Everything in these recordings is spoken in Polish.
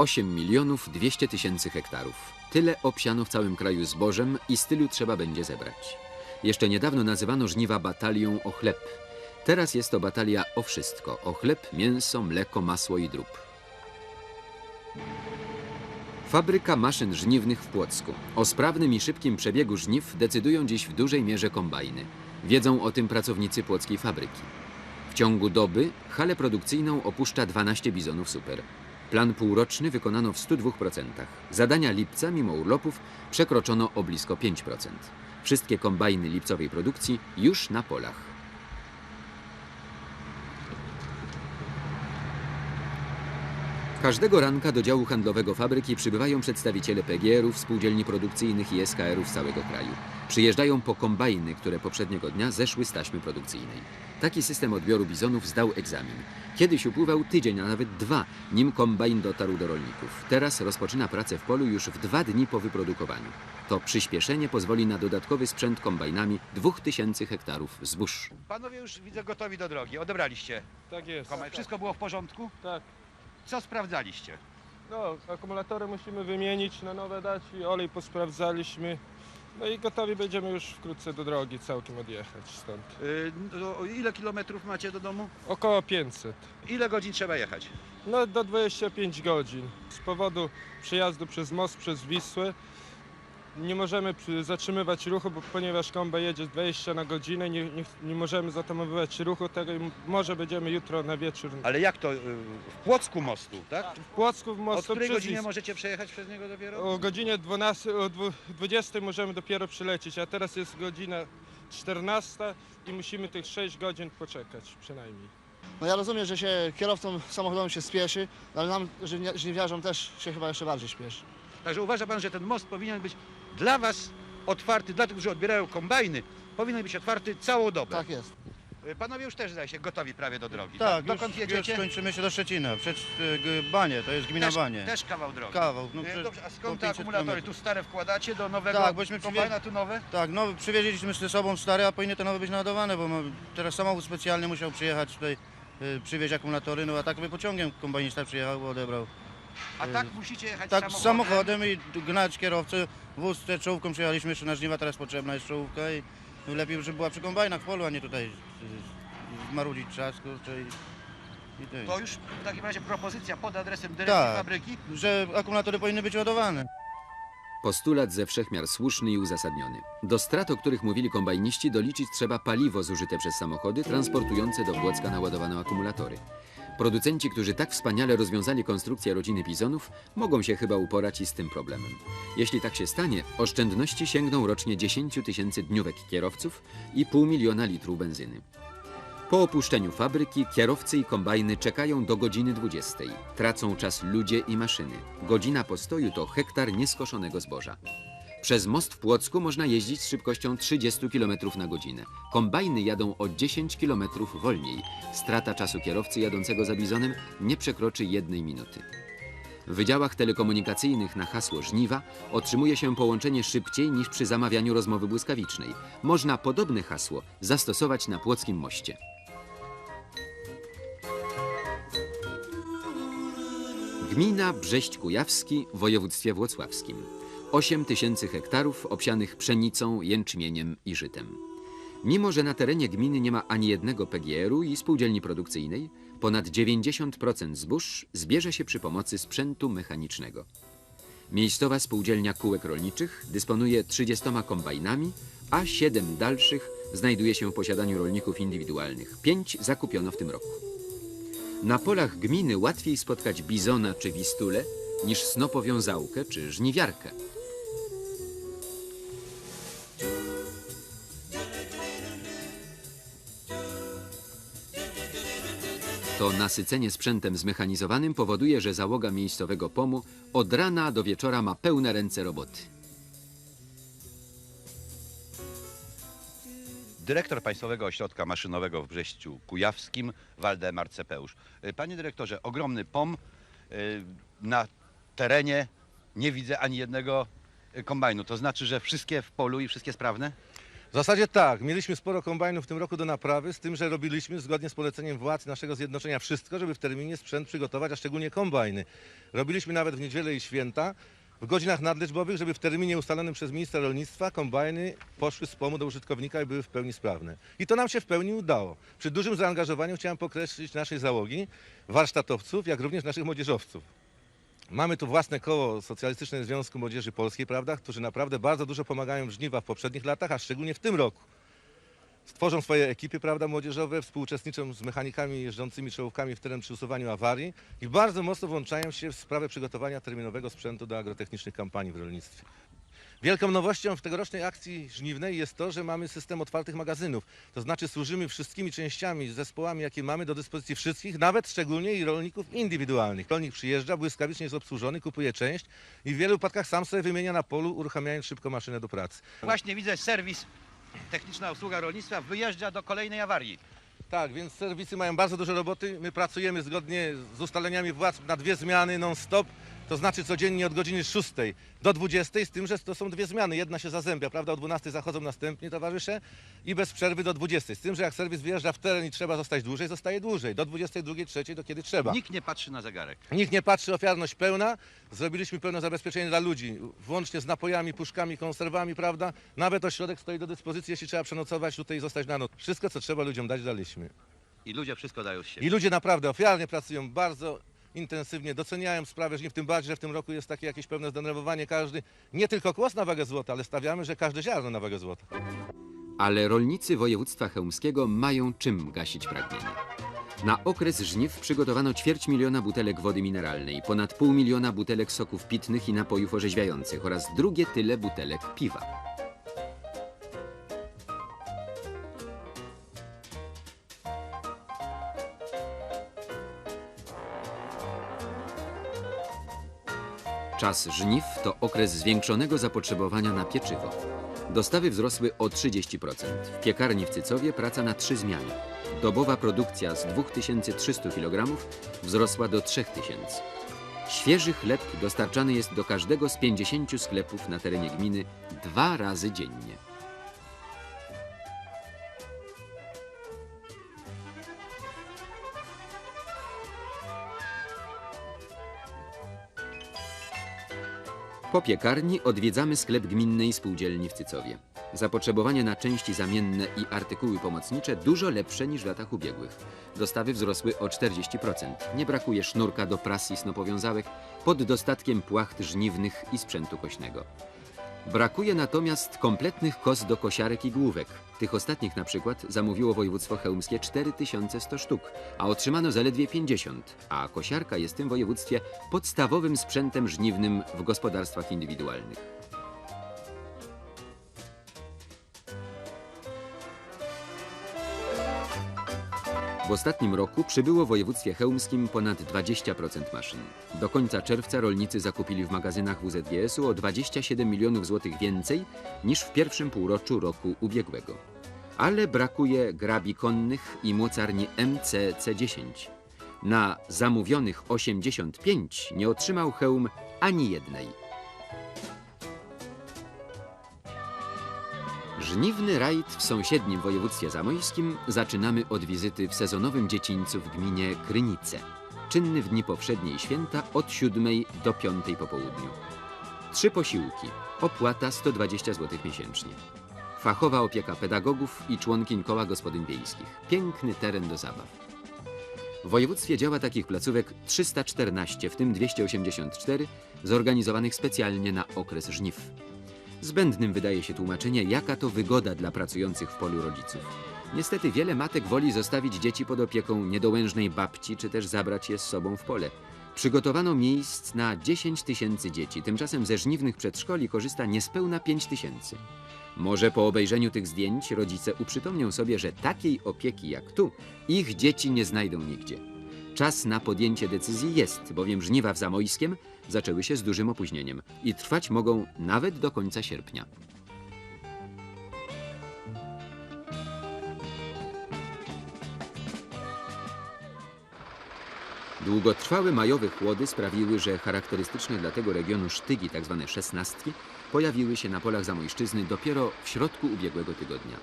8 milionów 200 tysięcy hektarów. Tyle obsiano w całym kraju zbożem i z tylu trzeba będzie zebrać. Jeszcze niedawno nazywano żniwa batalią o chleb. Teraz jest to batalia o wszystko. O chleb, mięso, mleko, masło i drób. Fabryka maszyn żniwnych w Płocku. O sprawnym i szybkim przebiegu żniw decydują dziś w dużej mierze kombajny. Wiedzą o tym pracownicy płockiej fabryki. W ciągu doby halę produkcyjną opuszcza 12 bizonów super. Plan półroczny wykonano w 102%. Zadania lipca, mimo urlopów, przekroczono o blisko 5%. Wszystkie kombajny lipcowej produkcji już na polach. Każdego ranka do działu handlowego fabryki przybywają przedstawiciele PGR-ów, spółdzielni produkcyjnych i SKR-ów z całego kraju. Przyjeżdżają po kombajny, które poprzedniego dnia zeszły z taśmy produkcyjnej. Taki system odbioru bizonów zdał egzamin. Kiedyś upływał tydzień, a nawet dwa, nim kombajn dotarł do rolników. Teraz rozpoczyna pracę w polu już w dwa dni po wyprodukowaniu. To przyspieszenie pozwoli na dodatkowy sprzęt kombajnami 2000 hektarów zbóż. Panowie już widzę gotowi do drogi. Odebraliście Tak jest. Wszystko było w porządku? Tak. Co sprawdzaliście? No, akumulatory musimy wymienić, na nowe dać i olej posprawdzaliśmy. No i gotowi będziemy już wkrótce do drogi całkiem odjechać stąd. Yy, no, ile kilometrów macie do domu? Około 500. Ile godzin trzeba jechać? No do 25 godzin. Z powodu przejazdu przez most, przez Wisłę nie możemy zatrzymywać ruchu, bo ponieważ komba jedzie 20 na godzinę, nie, nie, nie możemy zatamowywać ruchu tego i m- może będziemy jutro na wieczór Ale jak to? yy, W Płocku mostu, tak? w Płocku w Od mostu której przez godziny Wisłę. możecie przejechać przez niego dopiero? O godzinie 12, o dwu- 20 możemy dopiero przylecieć, a teraz jest godzina 14 i musimy tych 6 godzin poczekać przynajmniej. No ja rozumiem, że się kierowcom samochodowym się spieszy, ale nam, żywnia- żniwiarzom też się chyba jeszcze bardziej śpieszy. Także uważa pan, że ten most powinien być dla was otwarty, dla tych, którzy odbierają kombajny, powinien być otwarty całą dobę. Tak jest. Yy, Panowie już też zdaje się gotowi prawie do drogi. Tak, Dokąd już, jedziecie? już kończymy się do Szczecina, przed y, g- Banie, to jest gmina też, Banie. też kawał drogi. Kawał, no przed- Dobrze, a po skąd te 500 akumulatory? kilometrów. Tu stare wkładacie do nowego Tak, bośmy kombajna, tu nowe? Tak, no przywieźliśmy ze sobą stare, a powinny te nowe być naładowane, bo no, teraz samochód specjalny musiał przyjechać tutaj, y, przywieźć akumulatory, no a tak by pociągiem kombajnista przyjechał, odebrał. A tak musicie jechać Tak, z samochodem? samochodem i gnać kierowcę, wóz z czołówką przyjechaliśmy jeszcze na żniwa, teraz potrzebna jest czołówka i lepiej, żeby była przy kombajnach w polu, a nie tutaj y, marudzić czas, kurczę i, i tyle. To już w takim razie propozycja pod adresem dyrekcji Tak. fabryki. Że akumulatory powinny być ładowane. Postulat ze wszechmiar słuszny i uzasadniony. Do strat, o których mówili kombajniści, doliczyć trzeba paliwo zużyte przez samochody transportujące do Płocka naładowane akumulatory. Producenci, którzy tak wspaniale rozwiązali konstrukcję rodziny Bizonów, mogą się chyba uporać i z tym problemem. Jeśli tak się stanie, oszczędności sięgną rocznie 10 tysięcy dniówek kierowców i pół miliona litrów benzyny. Po opuszczeniu fabryki kierowcy i kombajny czekają do godziny 20. Tracą czas ludzie i maszyny. Godzina postoju to hektar nieskoszonego zboża. Przez most w Płocku można jeździć z szybkością 30 km na godzinę. Kombajny jadą o 10 km wolniej. Strata czasu kierowcy jadącego za bizonem nie przekroczy jednej minuty. W wydziałach telekomunikacyjnych na hasło żniwa otrzymuje się połączenie szybciej niż przy zamawianiu rozmowy błyskawicznej. Można podobne hasło zastosować na płockim moście. Gmina Brześć Kujawski w województwie włocławskim. 8 tysięcy hektarów obsianych pszenicą, jęczmieniem i żytem. Mimo, że na terenie gminy nie ma ani jednego PGR-u i spółdzielni produkcyjnej, ponad 90% zbóż zbierze się przy pomocy sprzętu mechanicznego. Miejscowa spółdzielnia kółek rolniczych dysponuje 30 kombajnami, a 7 dalszych znajduje się w posiadaniu rolników indywidualnych. 5 zakupiono w tym roku. Na polach gminy łatwiej spotkać bizona czy wistulę niż snopowiązałkę czy żniwiarkę. To nasycenie sprzętem zmechanizowanym powoduje, że załoga miejscowego POM-u od rana do wieczora ma pełne ręce roboty. Dyrektor Państwowego Ośrodka Maszynowego w Brześciu Kujawskim, Waldemar Cepeusz. Y, Panie dyrektorze, ogromny POM y, na terenie nie widzę ani jednego y, kombajnu. To znaczy, że wszystkie w polu i wszystkie sprawne? W zasadzie tak. Mieliśmy sporo kombajnów w tym roku do naprawy, z tym, że robiliśmy zgodnie z poleceniem władz naszego zjednoczenia wszystko, żeby w terminie sprzęt przygotować, a szczególnie kombajny. Robiliśmy nawet w niedzielę i święta, w godzinach nadliczbowych, żeby w terminie ustalonym przez ministra rolnictwa kombajny poszły z pomu do użytkownika i były w pełni sprawne. I to nam się w pełni udało. Przy dużym zaangażowaniu chciałem pokreślić naszej załogi, warsztatowców, jak również naszych młodzieżowców. Mamy tu własne koło Socjalistycznego Związku Młodzieży Polskiej, prawda, którzy naprawdę bardzo dużo pomagają w żniwa w poprzednich latach, a szczególnie w tym roku. Stworzą swoje ekipy prawda, młodzieżowe, współuczestniczą z mechanikami jeżdżącymi czołówkami w teren przy usuwaniu awarii i bardzo mocno włączają się w sprawę przygotowania terminowego sprzętu do agrotechnicznych kampanii w rolnictwie. Wielką nowością w tegorocznej akcji żniwnej jest to, że mamy system otwartych magazynów. To znaczy służymy wszystkimi częściami, zespołami, jakie mamy do dyspozycji wszystkich, nawet szczególnie i rolników indywidualnych. Rolnik przyjeżdża, błyskawicznie jest obsłużony, kupuje część i w wielu wypadkach sam sobie wymienia na polu, uruchamiając szybko maszynę do pracy. Właśnie widzę serwis, techniczna usługa rolnictwa wyjeżdża do kolejnej awarii. Tak, więc serwisy mają bardzo dużo roboty. My pracujemy zgodnie z ustaleniami władz na dwie zmiany non-stop. To znaczy codziennie od godziny 6 do 20, z tym, że to są dwie zmiany. Jedna się zazębia, prawda? O 12 zachodzą następnie towarzysze i bez przerwy do 20. Z tym, że jak serwis wyjeżdża w teren i trzeba zostać dłużej, zostaje dłużej. Do 22, 3, do kiedy trzeba. Nikt nie patrzy na zegarek. Nikt nie patrzy, ofiarność pełna. Zrobiliśmy pełne zabezpieczenie dla ludzi, włącznie z napojami, puszkami, konserwami, prawda? Nawet ośrodek stoi do dyspozycji, jeśli trzeba przenocować tutaj i zostać na noc. Wszystko, co trzeba ludziom dać, daliśmy. I ludzie wszystko dają z siebie. I ludzie naprawdę ofiarnie pracują, bardzo intensywnie, doceniają sprawę, że nie w tym bardziej, że w tym roku jest takie jakieś pewne zdenerwowanie każdy, nie tylko kłos na wagę złota, ale stawiamy, że każde ziarno na wagę złota. Ale rolnicy województwa chełmskiego mają czym gasić pragnienie. Na okres żniw przygotowano ćwierć miliona butelek wody mineralnej, ponad pół miliona butelek soków pitnych i napojów orzeźwiających oraz drugie tyle butelek piwa. Czas żniw to okres zwiększonego zapotrzebowania na pieczywo. Dostawy wzrosły o 30%. W piekarni w Cycowie praca na trzy zmiany. Dobowa produkcja z 2300 kg wzrosła do 3000. Świeży chleb dostarczany jest do każdego z 50 sklepów na terenie gminy dwa razy dziennie. Po piekarni odwiedzamy sklep gminnej spółdzielni w Cycowie. Zapotrzebowanie na części zamienne i artykuły pomocnicze dużo lepsze niż w latach ubiegłych. Dostawy wzrosły o 40%. Nie brakuje sznurka do prasy i snopowiązałek, pod dostatkiem płacht żniwnych i sprzętu kośnego. Brakuje natomiast kompletnych kos do kosiarek i główek. Tych ostatnich na przykład zamówiło województwo chełmskie 4100 sztuk, a otrzymano zaledwie 50, a kosiarka jest w tym województwie podstawowym sprzętem żniwnym w gospodarstwach indywidualnych. W ostatnim roku przybyło w województwie chełmskim ponad 20% maszyn. Do końca czerwca rolnicy zakupili w magazynach WZGS-u o 27 milionów złotych więcej niż w pierwszym półroczu roku ubiegłego. Ale brakuje grabi konnych i mocarni MCC-10. Na zamówionych 85 nie otrzymał hełm ani jednej. Żniwny rajd w sąsiednim województwie zamojskim zaczynamy od wizyty w sezonowym dziedzińcu w gminie Krynice. Czynny w dni powszednie i święta od 7 do 5 po południu. Trzy posiłki, opłata 120 zł miesięcznie. Fachowa opieka pedagogów i członkiń koła gospodyń wiejskich. Piękny teren do zabaw. W województwie działa takich placówek 314, w tym 284 zorganizowanych specjalnie na okres żniw. Zbędnym wydaje się tłumaczenie, jaka to wygoda dla pracujących w polu rodziców. Niestety wiele matek woli zostawić dzieci pod opieką niedołężnej babci, czy też zabrać je z sobą w pole. Przygotowano miejsc na 10 tysięcy dzieci, tymczasem ze żniwnych przedszkoli korzysta niespełna 5 tysięcy. Może po obejrzeniu tych zdjęć rodzice uprzytomnią sobie, że takiej opieki jak tu ich dzieci nie znajdą nigdzie. Czas na podjęcie decyzji jest, bowiem żniwa w Zamojskiem zaczęły się z dużym opóźnieniem i trwać mogą nawet do końca sierpnia. Długotrwałe majowe chłody sprawiły, że charakterystyczne dla tego regionu sztygi, tzw. szesnastki, pojawiły się na polach Zamojszczyzny dopiero w środku ubiegłego tygodnia.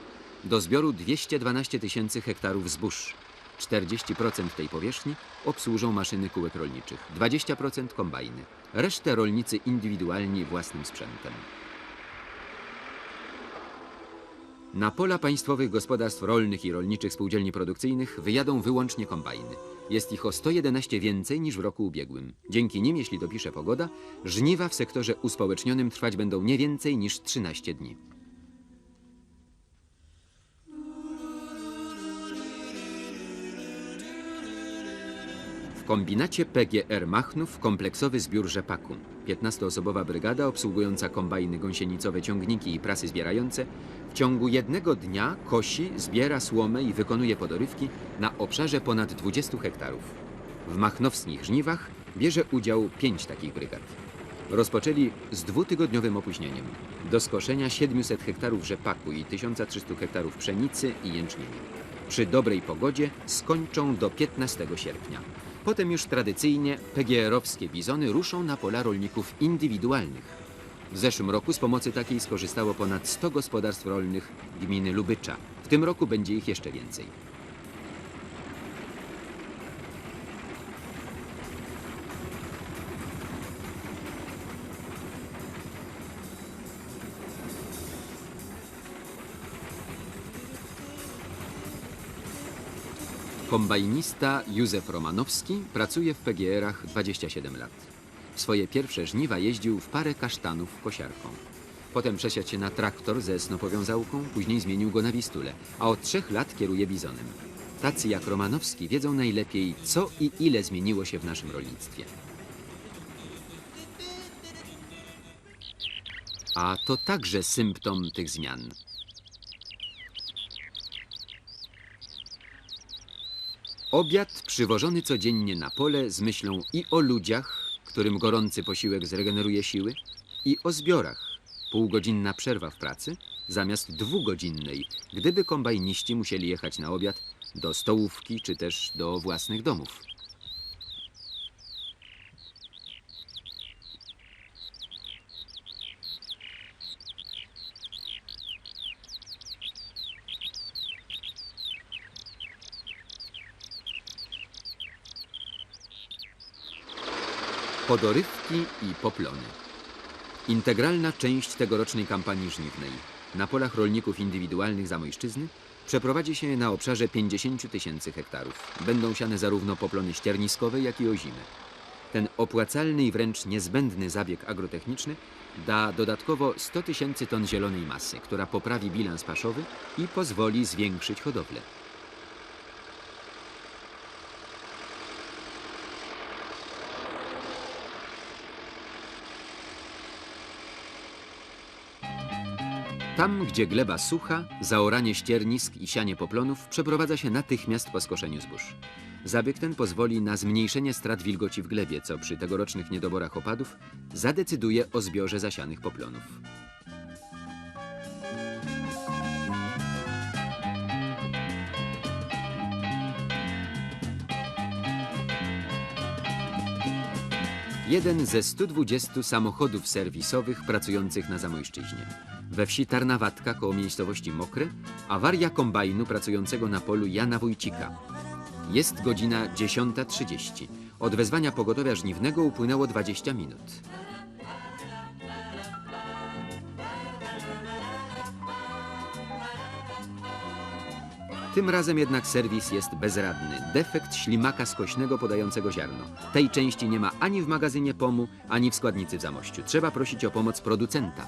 Do zbioru 212 tysięcy hektarów zbóż. 40% tej powierzchni obsłużą maszyny kółek rolniczych, 20% kombajny, resztę rolnicy indywidualni własnym sprzętem. Na pola państwowych gospodarstw rolnych i rolniczych spółdzielni produkcyjnych wyjadą wyłącznie kombajny. Jest ich o 111 więcej niż w roku ubiegłym. Dzięki nim, jeśli dopisze pogoda, żniwa w sektorze uspołecznionym trwać będą nie więcej niż 13 dni. Kombinacie PGR Machnów kompleksowy zbiór rzepaku. 15-osobowa brygada obsługująca kombajny gąsienicowe, ciągniki i prasy zbierające w ciągu jednego dnia kosi, zbiera słomę i wykonuje podorywki na obszarze ponad 20 hektarów. W machnowskich żniwach bierze udział pięć takich brygad. Rozpoczęli z dwutygodniowym opóźnieniem. Do skoszenia 700 hektarów rzepaku i 1300 hektarów pszenicy i jęczmienia. Przy dobrej pogodzie skończą do 15 sierpnia. Potem już tradycyjnie PGR-owskie bizony ruszą na pola rolników indywidualnych. W zeszłym roku z pomocy takiej skorzystało ponad 100 gospodarstw rolnych gminy Lubycza. W tym roku będzie ich jeszcze więcej. Kombajnista Józef Romanowski pracuje w PGR-ach 27 lat. W swoje pierwsze żniwa jeździł w parę kasztanów kosiarką. Potem przesiadł się na traktor ze snopowiązałką, później zmienił go na wistulę, a od trzech lat kieruje bizonem. Tacy jak Romanowski wiedzą najlepiej, co i ile zmieniło się w naszym rolnictwie. A to także symptom tych zmian. Obiad przywożony codziennie na pole z myślą i o ludziach, którym gorący posiłek zregeneruje siły, i o zbiorach. Półgodzinna przerwa w pracy zamiast dwugodzinnej, gdyby kombajniści musieli jechać na obiad do stołówki czy też do własnych domów. Podorywki i poplony. Integralna część tegorocznej kampanii żniwnej na polach rolników indywidualnych Zamojszczyzny przeprowadzi się na obszarze 50 tysięcy hektarów. Będą siane zarówno poplony ścierniskowe, jak i ozime. Ten opłacalny i wręcz niezbędny zabieg agrotechniczny da dodatkowo 100 tysięcy ton zielonej masy, która poprawi bilans paszowy i pozwoli zwiększyć hodowlę. Tam, gdzie gleba sucha, zaoranie ściernisk i sianie poplonów przeprowadza się natychmiast po skoszeniu zbóż. Zabieg ten pozwoli na zmniejszenie strat wilgoci w glebie, co przy tegorocznych niedoborach opadów zadecyduje o zbiorze zasianych poplonów. Jeden ze 120 samochodów serwisowych pracujących na Zamojszczyźnie. We wsi Tarnawatka koło miejscowości Mokre awaria kombajnu pracującego na polu Jana Wójcika. Jest godzina 10.30. Od wezwania pogotowia żniwnego upłynęło 20 minut. Tym razem jednak serwis jest bezradny. Defekt ślimaka skośnego podającego ziarno. Tej części nie ma ani w magazynie POMu, ani w składnicy w Zamościu. Trzeba prosić o pomoc producenta.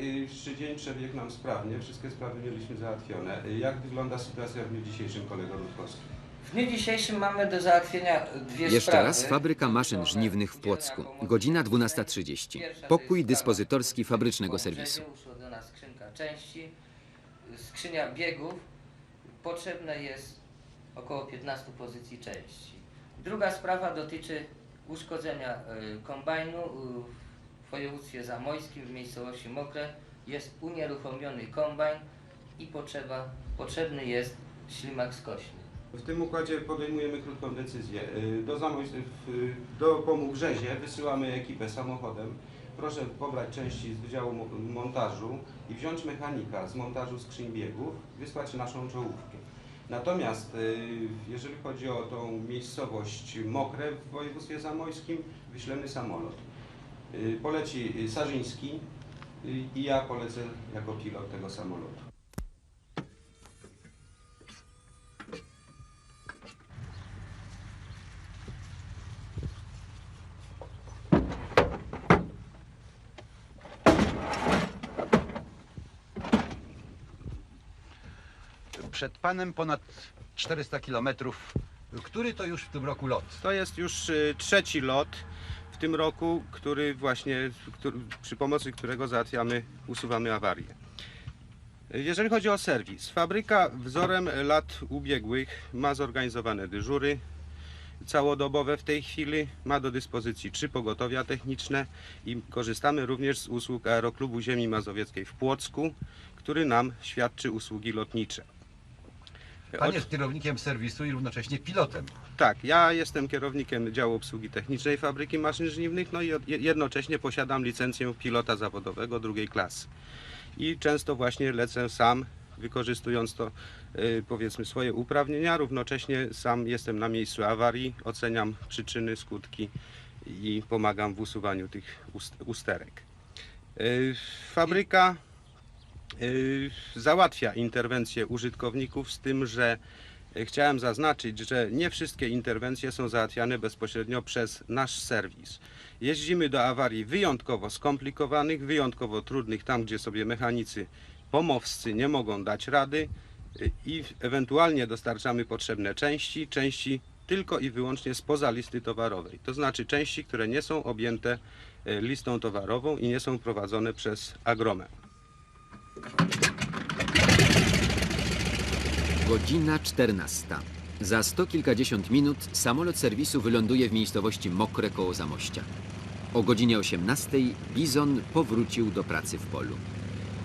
Y, dzień przebiegł nam sprawnie, wszystkie sprawy mieliśmy załatwione. Y, Jak wygląda sytuacja w dniu dzisiejszym, kolego Rutkowski? W dniu dzisiejszym mamy do załatwienia dwie Jeszcze sprawy. raz fabryka maszyn żniwnych w Płocku. Godzina 12.30. Pokój dyspozytorski fabrycznego serwisu. Uszkodzona skrzynka części, skrzynia biegów. Potrzebne jest około 15 pozycji części. Druga sprawa dotyczy uszkodzenia y, kombajnu y, w województwie zamojskim w miejscowości Mokre. Jest unieruchomiony kombajn. i potrzeba, potrzebny jest ślimak skośny. W tym układzie podejmujemy krótką decyzję. Y, Do, Zamoj- w- do Brzezie wysyłamy ekipę samochodem. Proszę pobrać części z Wydziału Mo- Montażu i wziąć mechanika z montażu skrzyń biegów, wysłać naszą czołówkę. Natomiast y, jeżeli chodzi o tą miejscowość Mokre w województwie zamojskim, wyślemy samolot. Y, Poleci Sarzyński y, i ja polecę jako pilot tego samolotu. Przed panem ponad 400 kilometrów. Który to już w tym roku lot? To jest już y, trzeci lot tym roku, który właśnie, który, przy pomocy którego załatwiamy, usuwamy awarię. Jeżeli chodzi o serwis, fabryka wzorem lat ubiegłych ma zorganizowane dyżury całodobowe w tej chwili, ma do dyspozycji trzy pogotowia techniczne i korzystamy również z usług Aeroklubu Ziemi Mazowieckiej w Płocku, który nam świadczy usługi lotnicze. Pan jest kierownikiem serwisu i równocześnie pilotem. Tak, ja jestem kierownikiem działu obsługi technicznej fabryki maszyn żniwnych, no i jednocześnie posiadam licencję pilota zawodowego drugiej klasy. I często właśnie lecę sam, wykorzystując to y, powiedzmy swoje uprawnienia, równocześnie sam jestem na miejscu awarii, oceniam przyczyny, skutki i pomagam w usuwaniu tych ust- usterek. Y, Fabryka załatwia interwencję użytkowników z tym, że y, chciałem zaznaczyć, że nie wszystkie interwencje są załatwiane bezpośrednio przez nasz serwis. Jeździmy do awarii wyjątkowo skomplikowanych, wyjątkowo trudnych, tam gdzie sobie mechanicy pomowscy nie mogą dać rady y, i ewentualnie dostarczamy potrzebne części, części tylko i wyłącznie spoza listy towarowej. To znaczy części, które nie są objęte listą towarową i nie są prowadzone przez agromę. Godzina 14. Za sto kilkadziesiąt minut samolot serwisu wyląduje w miejscowości Mokre koło Zamościa. O godzinie 18 Bizon powrócił do pracy w polu.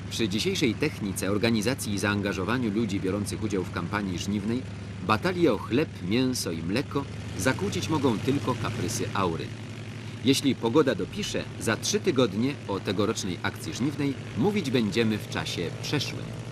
Przy dzisiejszej technice, organizacji i zaangażowaniu ludzi biorących udział w kampanii żniwnej, batalie o chleb, mięso i mleko zakłócić mogą tylko kaprysy aury. Jeśli pogoda dopisze, za trzy tygodnie o tegorocznej akcji żniwnej mówić będziemy w czasie przeszłym.